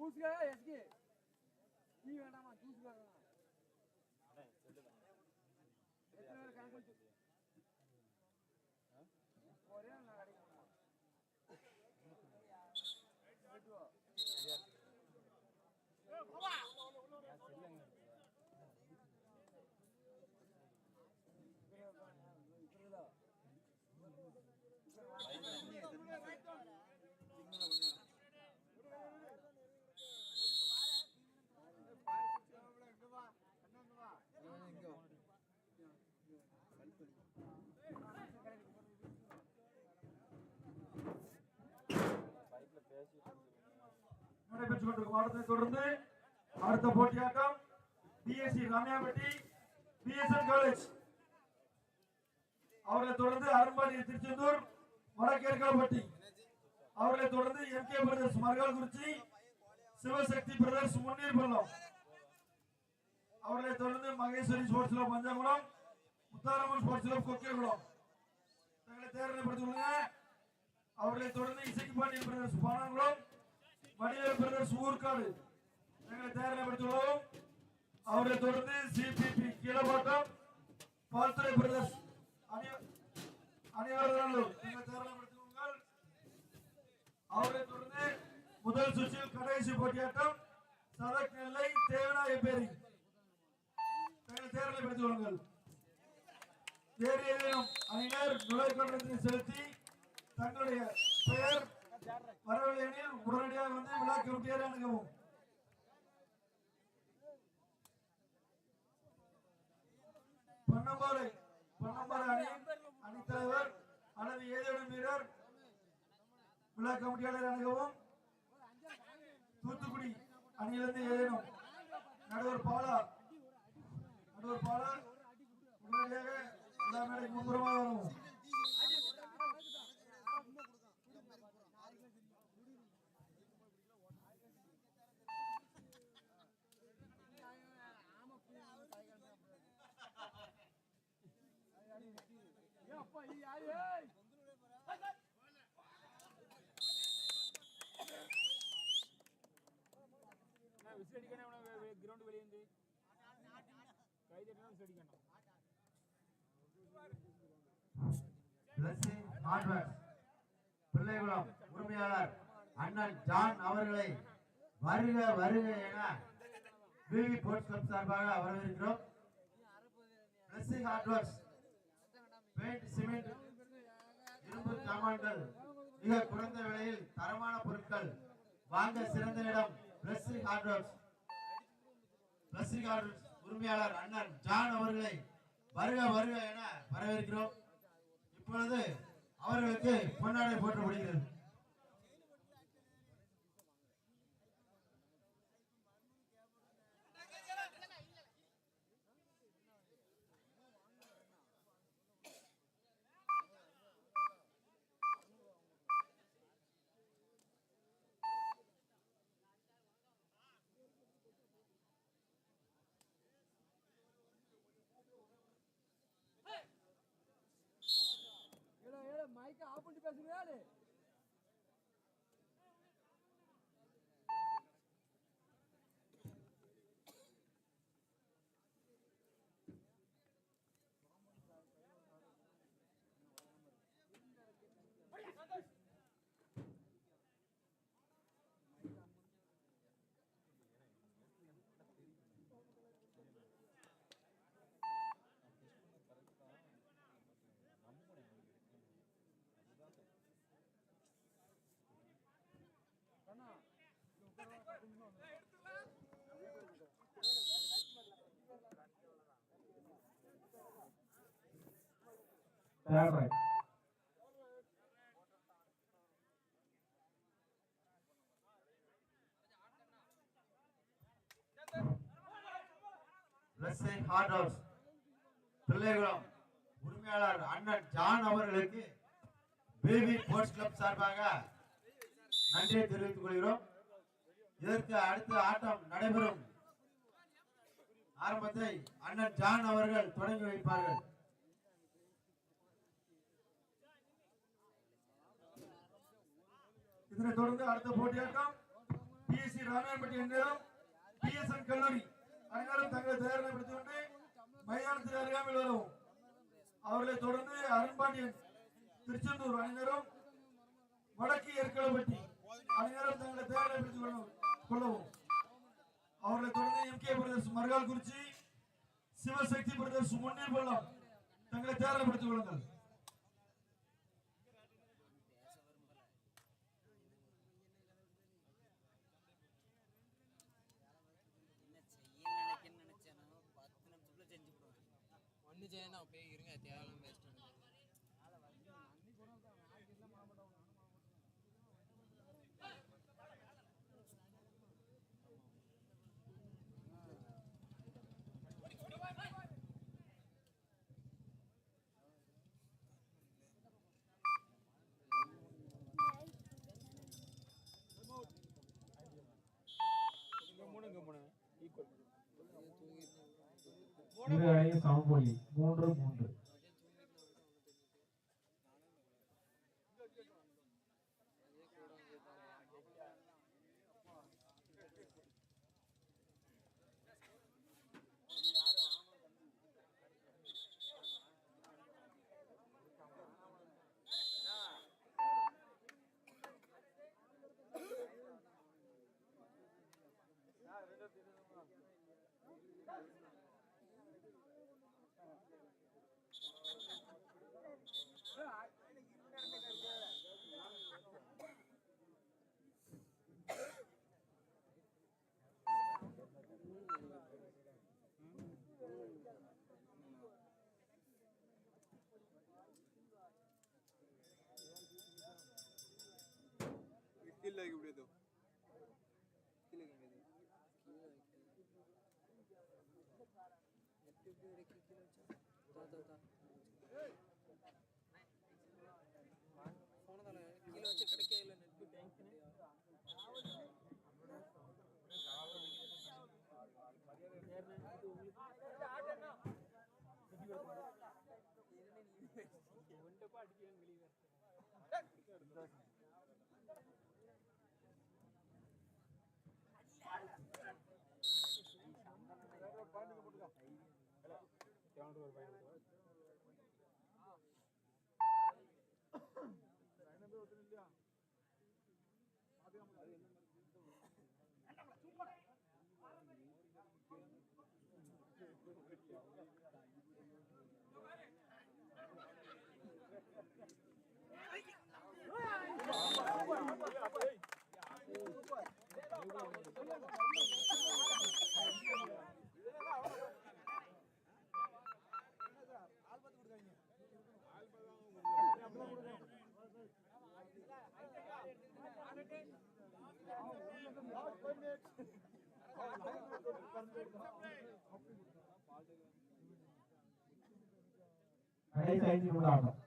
ஜூஸ்க்கா SK நீ வேண்டாமா? Juice நடைபெற்றுக் கொண்டிருக்கும் ஆட்டத்தை தொடர்ந்து அடுத்த போட்டியாட்டம் பிஎஸ்சி ராமியாபட்டி பிஎஸ்என் காலேஜ் அவர்களை தொடர்ந்து அரும்பாடி திருச்செந்தூர் வடக்கேற்காப்பட்டி அவர்களை தொடர்ந்து M K brothers Marakalkurichi Sivasakthi brothers Munneer Pallam. அவர்களை தொடர்ந்து Maheswari sports club Panchangulam Mutharamman sports club Kokkiyakulam தங்களை தேர்தலைப்படுத்திக் அவர்களை தொடர்ந்து இசைக்கு பாண்டியன் பிரதர்ஸ் பானாங்குளம். வடிவேல் பிரதர்ஸ் ஊர்காடு எங்களை தேர்தலைப்படுத்தியுள்ளோம் அவரை தொடர்ந்து சிபிபி கீழப்பாட்டம் பால்துறை பிரதர்ஸ் அணி- அவரை தொடர்ந்து முதல் சுற்றில் கடைசி போட்டியாட்டம் சரக் நெல்லை தேவனாய பேரி. எங்களை தேர்தலைப்படுத்தியுள்ளார்கள் வேறு ஏதேனும் அணியினர் நுழைக்கட்டணத்தை செலுத்தி தங்களுடைய பெயர் வரவில்லை எனில் உடனடியாக வந்து விழா அணுகவும் பன்னம்பாறை பன்னம்பாறை அணி அணித்தலைவர் அல்லது ஏதேனும் வீரர் விழா கமிட்டியாளர் அணுகவும் தூத்துக்குடி அணியிலிருந்து ஏதேனும் நடுவர் பாலா நடுவர் பாலா உடனடியாக விழா மேடைக்கு முன்புறமாக வரவும். விசில் அடிக்கணும் கிரவுண்ட் வெளியே கை தட்டணும் விசில் அடிக்கணும் ஹார்ட்வேர் பிள்ளைகுளம் உரிமையாளர் அண்ணன் ஜான் அவர்களை வருக வருக என பிவி போர்ட்ஸ் கிளப் சார்பாக வரவேற்கிறோம். பிளஸிங் ஹார்ட்வேர்ஸ் பெயிண்ட் சிமெண்ட் இரும்பு சாமான்கள் மிக குறைந்த விலையில் தரமான பொருட்கள். வாங்க சிறந்த இடம் பிளஸிங் ஹார்ட்வேர்ஸ். பிளஸிங் ஹார்ட்வேர்ஸ் உரிமையாளர் அண்ணன் ஜான் அவர்களை வருக வருக என வரவேற்கிறோம். இப்பொழுது அவர்களுக்கு பொன்னாடை போற்றப்படுகிறது மைக்க ஆஃப் பண்ணிட்டு பேசுங்க Third right. Blessing hardwares Pillaikulam உரிமையாளர் அண்ணன் ஜான் அவர்களுக்கு பேபி ஸ்போர்ட்ஸ் கிளப் சார்பாக நன்றியை தெரிவித்துக் கொள்கிறோம். இதற்கு அடுத்த ஆட்டம் நடைபெறும். ஆரம்பத்தை அண்ணன் ஜான் அவர்கள் தொடங்கி வைப்பார்கள். இதனைத் தொடர்ந்து அடுத்த போட்டியாட்டம் பிஎஸ்சி பிஎஸ்சி ராமையன்பட்டி பிஎஸ்என் கல்லூரி அனைவரும் தங்களை தயாரிப்படுத்திக் கொண்டு மைதானத்தில் அருகாமையில் வரவும். அவர்களை தொடர்ந்து அருண்பாண்டியன் திருச்செந்தூர் அனைவரும் வடக்கு ஏற்களப்பட்டி அனைவரும் தங்களை தயாரிப்படுத்திக் கொள்ளவும் கொள்ளவும் அவர்களை தொடர்ந்து M. K. Brothers Marukal Kurichi Sivasakthi brothers Munneer Pallam தங்களை தயாரிப்படுத்திக் கொள்ளுங்கள் இரு அணியும் சமபுள்ளி மூன்று மூன்று. கீழே வைக்க முடியாது கீழே வைக்க முடியாது கீழே வைக்க எப்படி எப்படி வரைக்கும் கீழே வச்சா தா தா தா போனதால கீழே வச்சு கிடைக்க இல்லை நெட் உங்களுக்கு அடிக்க வெளியே கடைசி ஐந்து நிமிடம் ஆட்டம்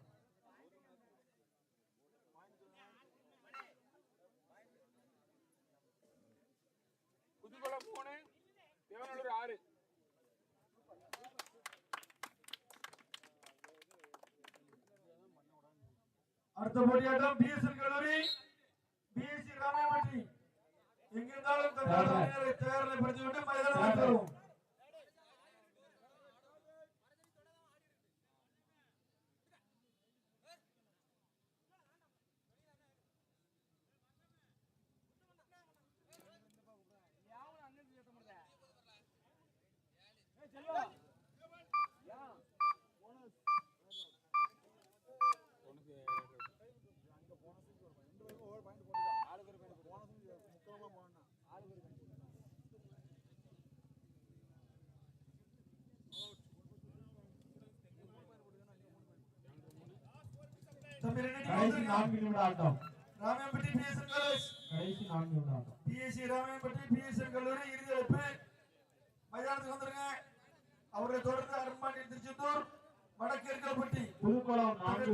புதுக்கோளை மூணு தேவநல்லூர் ஆறு அடுத்த போட்டியாட்டம் பிஎஸ்என் கல்லூரி பிஎஸ்சி ராமாயப்பட்டி எங்கிருந்தாலும் அணியினரை தயாரிப்படுத்திக் கொண்டு மைதானம் தரும் உனக்கு கடைசி. நான்கு நிமிட ஆட்டம் ராமாயப்பட்டி பிஎஸ்என் காலேஜ் கடைசி நான்கு நிமிட ஆட்டம் பிஎஸ்சி ராமாயப்பட்டி பிஎஸ்என் கல்லூரி இறுதி அழைப்பு. மைதானத்துக்கு வந்துருங்க. அவரை தொடர்ந்து அருண்பாண்டியன் திருச்செந்தூர் வடக்கு இருக்கல்பட்டி புதுக்குளம் நான்கு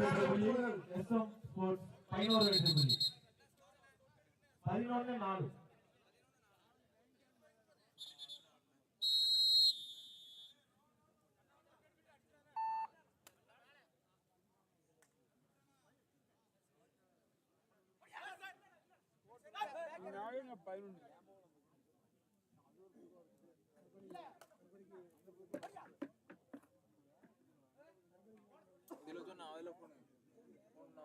ஸ்போர்ட்ஸ் பதினோரு வெற்றி புள்ளி. பதினொன்னு நாலு. நாளையும் நான் பதினொன்று இதுல சொன்ன அவல பொண்ணு பொண்ணு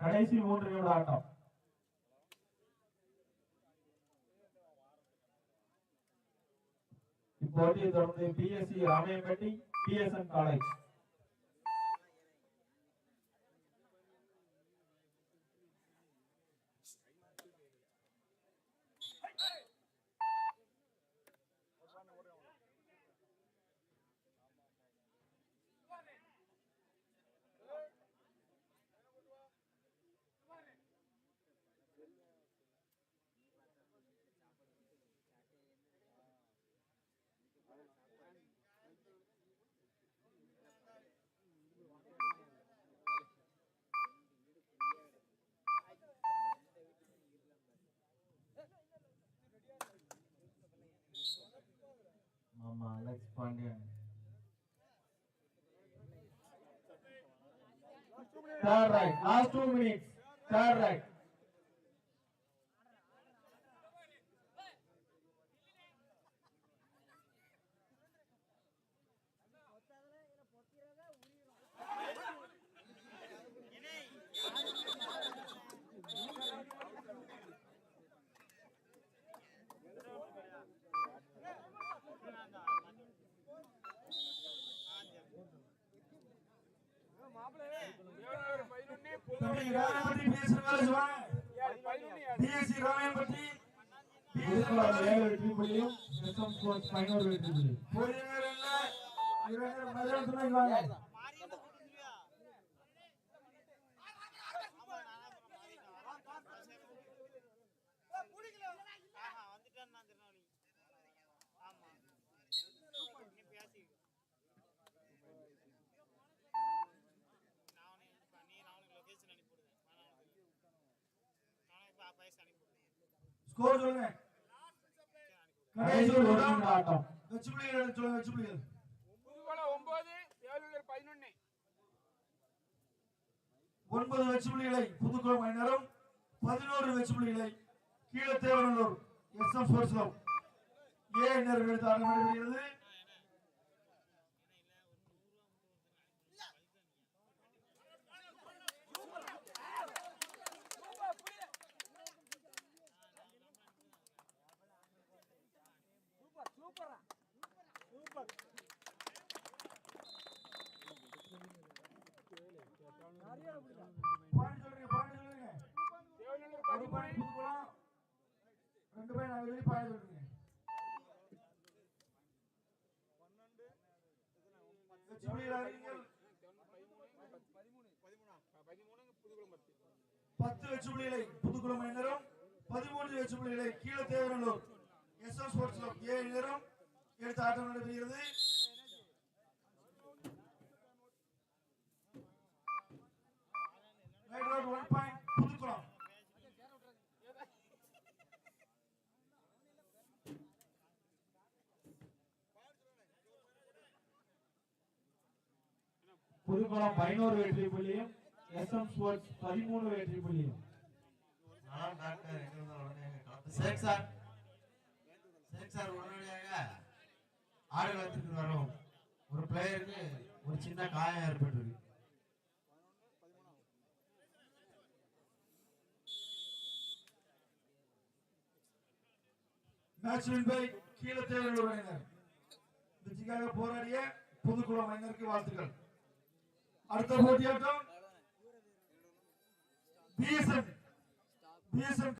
கடைசி மூன்று ஆட்டம். இப்போட்டியை தொடர்ந்து பிஎஸ்சி ராமையம்பட்டி பிஎஸ்என் காலேஜ் ஆமா Alex Pandian Third right. Last two minutes. Third right. தம்பி ராமையன்பட்டி பிஎஸ்என் காலேஜ் வாங்க பிஎஸ்சி ராமையன்பட்டி புதுக்குளம் ஏழு வெற்றி புள்ளியும் எஸ்எம் ஸ்போர்ட்ஸ் பதினோரு வெற்றி புள்ளி பொறியியல் இல்ல இரண்டு மதியம் துணைக்கு வாங்க ஸ்கோர் சொல்லுங்க. கடைசி ஒரு நிமிட ஆட்டம். வெச்சு புள்ளிகள் சொல்லுங்க வெச்சு புள்ளிகள். ஒன்பது வெச்சு புள்ளிகளை புதுக்குளம் மைனரும் பதினோரு வெச்சு புள்ளிகளை Keezhathevanur S M sports club. ஏ நேர்கள் ஆட்டம் நடைபெறுகிறது பாயிண்ட் சொல்லுங்க பாயிண்ட் சொல்லுங்க ஒரு பதிமூணு பாயிண்ட் புதுக்குளம் ரெண்டு பாயிண்ட் நாலு பாயிண்ட் பதிமூணு பத்து லட்சம் வெச்சு புதுக்குளம் மைனரும் பதிமூன்று வெச்சு கீழே Devaralur S M sports club ஏ நேரம் எடுத்து ஆட்டம் நடைபெறுகிறது right road one point Pudukkulam Pudukkulam பதினோரு வெற்றி புள்ளியும் எஸ்எம் ஸ்போர்ட்ஸ் பதிமூணு வெற்றி புள்ளியும். நலம் டாக்டர் எங்க இருந்தாலும் உடனே எங்க களத்து- சேக் சார். சேக் சார் உடனடியாக ஆடுகளத்திற்கு வரவும் ஒரு பிளேயருக்கு ஒரு சின்ன காயம் ஏற்பட்டிருக்கு. மேட்ச் வின் பை கீழத்தேவனூர் அணியினர் வெற்றிக்காக போராடிய புதுக்குளம் அணியினருக்கு வாழ்த்துக்கள். அடுத்த போட்டியாட்டம் பிஎஸ்என் பிஎஸ்என்